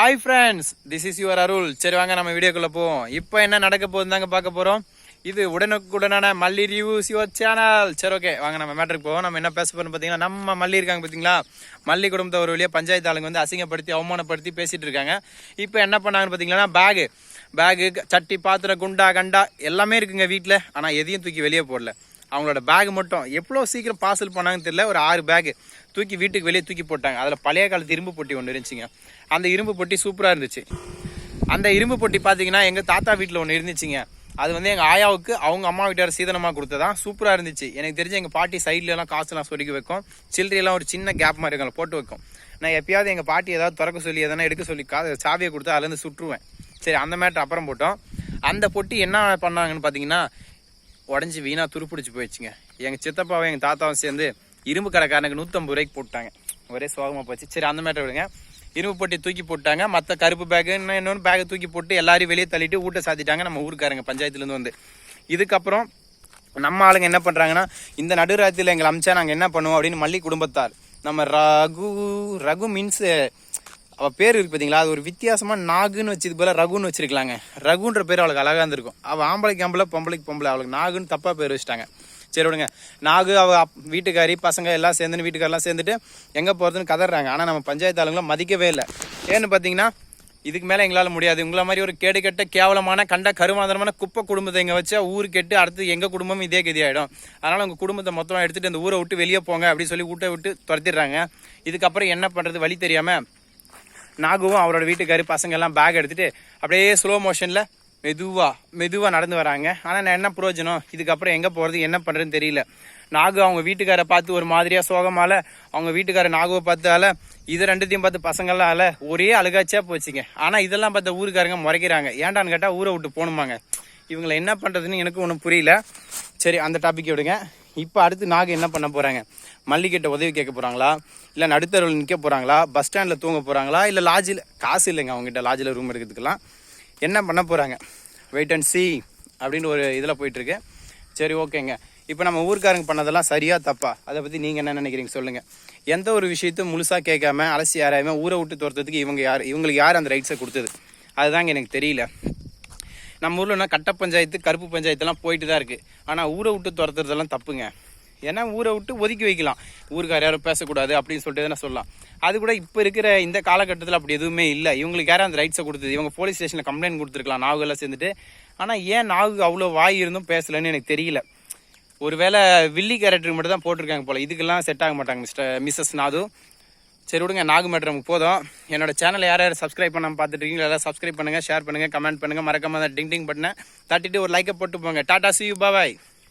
Hi friends this is your Arul சரி வாங்க நம்ம வீடியோக்குள்ள போவோம். இப்போ என்ன நடக்க போகுது தாங்க பார்க்க போகிறோம் இது உடனுக்குடனான மல்லி ரிவ்யூஸ் யுவர் சேனல் சரி ஓகே வாங்க நம்ம மேட்டருக்கு போவோம். நம்ம என்ன பேச போகிறோம் பார்த்தீங்கன்னா நம்ம மல்லி இருக்காங்க பார்த்தீங்களா? மல்லி குடும்பத்தை ஒரு வழியாக பஞ்சாயத்து ஆளுங்க வந்து அசிங்கப்படுத்தி அவமானப்படுத்தி பேசிட்டு இருக்காங்க. இப்போ என்ன பண்ணாங்கன்னு பார்த்தீங்கன்னா பேகு பேகு சட்டி பாத்திரம் குண்டா கண்டா எல்லாமே இருக்குங்க வீட்டில் ஆனால் எதையும் தூக்கி வெளியே போடல. அவங்களோட பேக் மட்டும். எவ்வளோ சீக்கிரம் பார்சல் பண்ணாங்கன்னு தெரியல. ஒரு ஆறு பேக் தூக்கி வீட்டுக்கு வெளியே தூக்கி போட்டாங்க. அதில் பழைய காலத்து இரும்பு பொட்டி ஒன்று இருந்துச்சுங்க. அந்த இரும்பு பொட்டி சூப்பராக இருந்துச்சு. அந்த இரும்பு பொட்டி பார்த்தீங்கன்னா எங்கள் தாத்தா வீட்டில் ஒன்று இருந்துச்சுங்க. அது வந்து எங்கள் ஆயாவுக்கு அவங்க அம்மா வீட்டார் சீதனமாக கொடுத்ததான் சூப்பராக இருந்துச்சு. எனக்கு தெரிஞ்சு எங்கள் பாட்டி சைட்லலாம் காசுலாம் சொருக்கி வைக்கும். சில்லறையெல்லாம் ஒரு சின்ன கேப் மாதிரி இருக்கும். போட்டு வைக்கும். நான் எப்பயாவது எங்கள் பாட்டி ஏதாவது திறக்க சொல்லி எதனா எடுக்க சொல்லி கா சாவியை கொடுத்து அதுலேருந்து சுற்றுவேன். சரி அந்த மேட்டர் அப்புறம் போட்டோம். அந்த பொட்டி என்ன பண்ணாங்கன்னு பார்த்தீங்கன்னா உடஞ்சி வீணா துருப்பிடிச்சு போயிடுச்சுங்க. எங்கள் சித்தப்பாவும் எங்கள் தாத்தாவும் சேர்ந்து இரும்பு கடைக்காரனுக்கு நூற்றம்பது ரூபாய்க்கு போட்டாங்க. ஒரே சோகமாக போச்சு. சரி அந்த மேட்டர் விடுங்க. இரும்பு பொட்டி தூக்கி போட்டாங்க. மற்ற கருப்பு பேக்கு இன்னும் இன்னொன்று பேக்கை தூக்கி போட்டு எல்லாரையும் வெளியே தள்ளிட்டு ஊட்ட சாத்திட்டாங்க நம்ம ஊருக்காரங்க பஞ்சாயத்துலேருந்து வந்து. இதுக்கப்புறம் நம்ம ஆளுங்க என்ன பண்ணுறாங்கன்னா இந்த நடுராத்திரியில் எங்களை அமிச்சா நாங்கள் என்ன பண்ணுவோம் அப்படின்னு மல்லி குடும்பத்தார். நம்ம ரகு ரகு மீன்ஸ் அவள் பேர் இருக்கு பார்த்தீங்களா அது ஒரு வித்தியாசமாக நாகுன்னு வச்சது போல் ரகுன்னு வச்சிருக்கலாங்க. ரகுன்ற பேர் அவளுக்கு அழகாக இருந்திருக்கும். அவள் ஆம்பளைக்கு ஆம்பளை பொம்பளைக்கு பொம்பளை அவளுக்கு நாகுன்னு தப்பாக பேர் வச்சுட்டாங்க. சரி விடுங்க. நாகு அவ அப்- வீட்டுக்காரி பசங்க எல்லாம் சேர்ந்து வீட்டுக்காரெல்லாம் சேர்ந்துட்டு எங்கே போகிறதுன்னு கதறாங்க. ஆனால் நம்ம பஞ்சாயத்து ஆளுங்களும் மதிக்கவே இல்லை. ஏன்னு பார்த்தீங்கன்னா இதுக்கு மேலே எங்களால் முடியாது. உங்களை மாதிரி ஒரு கேடு கெட்ட கேவலமான கண்ட கருமாந்தரமான குப்பை குடும்பத்தை இங்கே வச்சா ஊர் கெட்டு அடுத்து எங்கள் குடும்பமும் இதே கதி ஆகிடும் அதனால் உங்கள் குடும்பத்தை மொத்தமாக எடுத்துகிட்டு அந்த ஊரை விட்டு வெளியே போங்க அப்படின்னு சொல்லி வீட்டை விட்டு துரத்திடுறாங்க. இதுக்கப்புறம் என்ன பண்ணுறது வழி தெரியாமல் நாகுவும் அவரோட வீட்டுக்காரு பசங்க எல்லாம் பேக் எடுத்துட்டு அப்படியே ஸ்லோ மோஷனில் மெதுவா மெதுவா நடந்து வராங்க. ஆனால் நான் என்ன பிரயோஜனம் இதுக்கப்புறம் எங்கே போகிறது என்ன பண்ணுறதுன்னு தெரியல. நாகு அவங்க வீட்டுக்காரை பார்த்து ஒரு மாதிரியா சோகமால அவங்க வீட்டுக்கார நாகுவை பார்த்தால இது ரெண்டுத்தையும் பார்த்து பசங்களாம் அல ஒரே அழுகாச்சியா போச்சுங்க. ஆனால் இதெல்லாம் பார்த்த ஊருக்காரங்க முறைக்கிறாங்க. ஏன்டான்னு கேட்டால் ஊரை விட்டு போகணுமாங்க. இவங்களை என்ன பண்ணுறதுன்னு எனக்கு ஒன்றும் புரியல. சரி அந்த டாபிக் விடுங்க. இப்போ அடுத்து நாக என்ன பண்ண போகிறாங்க மல்லிகிட்ட உதவி கேட்க போகிறாங்களா இல்லை நடுத்தரவில் நிற்க போகிறாங்களா பஸ் ஸ்டாண்டில் தூங்க போகிறாங்களா இல்லை லாட்ஜில் காசு இல்லைங்க அவங்ககிட்ட லாட்ஜில் ரூம் எடுக்கிறதுக்கெல்லாம். என்ன பண்ண போகிறாங்க வெயிட் அண்ட் சி அப்படின்னு ஒரு இதில் போயிட்டுருக்கு. சரி ஓகேங்க. இப்போ நம்ம ஊர்க்காரங்க பண்ணதெல்லாம் சரியா தப்பா? அதை பற்றி நீங்கள் என்ன நினைக்கிறீங்க? சொல்லுங்கள் எந்த ஒரு விஷயத்தையும் முழுசாக கேட்காம அலசி யாராயுமே ஊரை விட்டு துரத்துறதுக்கு இவங்க யார் இவங்களுக்கு யார் அந்த ரைட்ஸை கொடுத்தது? அதுதாங்க எனக்கு தெரியல. நம்ம ஊர்லனா கட்ட பஞ்சாயத்து கருப்பு பஞ்சாயத்துலாம் போயிட்டு தான் இருக்குது ஆனால் ஊரை விட்டு துரத்துறதெல்லாம் தப்புங்க. ஏன்னா ஊரை விட்டு ஒதுக்கி வைக்கலாம். ஊருக்கார் யாரும் பேசக்கூடாது அப்படின்னு சொல்லிட்டு எதனா சொல்லலாம். அது கூட இப்போ இருக்கிற இந்த காலகட்டத்தில் அப்படி எதுவுமே இல்லை. இவங்களுக்கு யாரும் அந்த ரைட்ஸை கொடுத்தது. இவங்க போலீஸ் ஸ்டேஷனில் கம்ப்ளைண்ட் கொடுத்துருக்கலாம் நாவுகெல்லாம் சேர்ந்துட்டு. ஆனால் ஏன் நாகு அவ்வளோ வாய் இருந்தும் பேசலன்னு எனக்கு தெரியல. ஒருவேளை வில்லி கேரக்டருக்கு மட்டும் தான் போட்டிருக்காங்க போல. இதுக்கெல்லாம் செட் ஆக மாட்டாங்க மிஸ்டர் மிஸ்ஸஸ் நாது. சரி விடுங்க நாகு நமக்கு போதும். என்னோட சேனல் யார் யார் சப்ஸ்கிரைப் பண்ணாமல் பார்த்துட்டு இருக்கீங்களா எல்லாம் சப்ஸ்கிரைப் பண்ணுங்கள் ஷேர் பண்ணுங்கள் கமெண்ட் பண்ணுங்கள் மறக்காமல் டிங் டிங் பட்டனை தட்டிட்டு ஒரு லைக்கை போட்டு போங்க. Tata C you bye